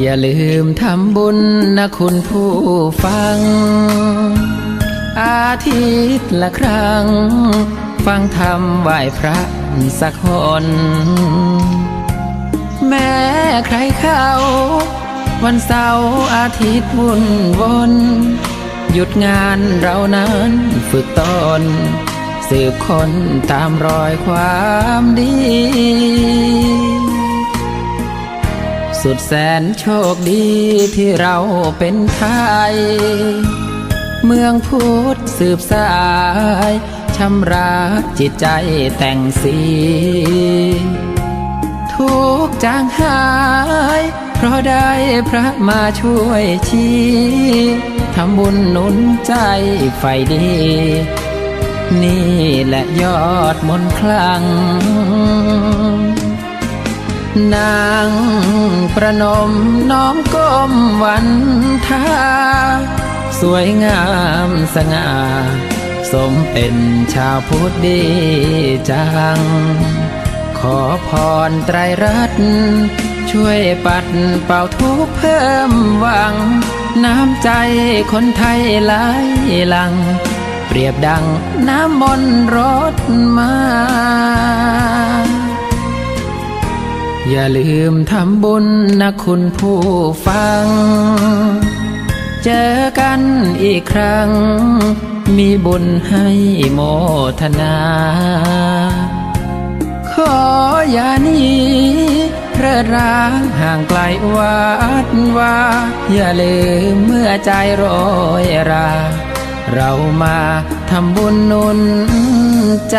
อย่าลืมทำบุญนะคุณผู้ฟัง อาทิตย์ละครั้ง ฟังธรรมไหว้พระสักหนแม้ใครเข้า วันเสาร์อาทิตย์วุ่นวน หยุดงานเรานั้นฝึกตน สืบคนตามรอยความดี สุดแสนโชคดีที่เราเป็นไทย เมืองพุทธสืบสายชำระจิตใจแต่งสี ทุกจางหาย เพราะได้พระมาช่วยชี้ทำบุญหนุนใจไฟดี นี่แหละยอดมนต์คลัง นางประนมน้อมก้มวันทาสวยงามสง่า สมเป็นชาวพุทธดีจัง ขอพรไตรรัตน์ช่วยปัดเป่าทุกเพิ่มหวัง น้ำใจคนไทยไหลหลัง เปรียบดังน้ำมนต์รดมา อย่าลืมทำบุญนะคุณผู้ฟัง เจอกันอีกครั้ง มีบุญให้โมทนา ขออย่านีเพลิดร้างห่างไกลวัดว่า อย่าลืมเมื่อใจโรยรา เรามาทำบุญนุนใจ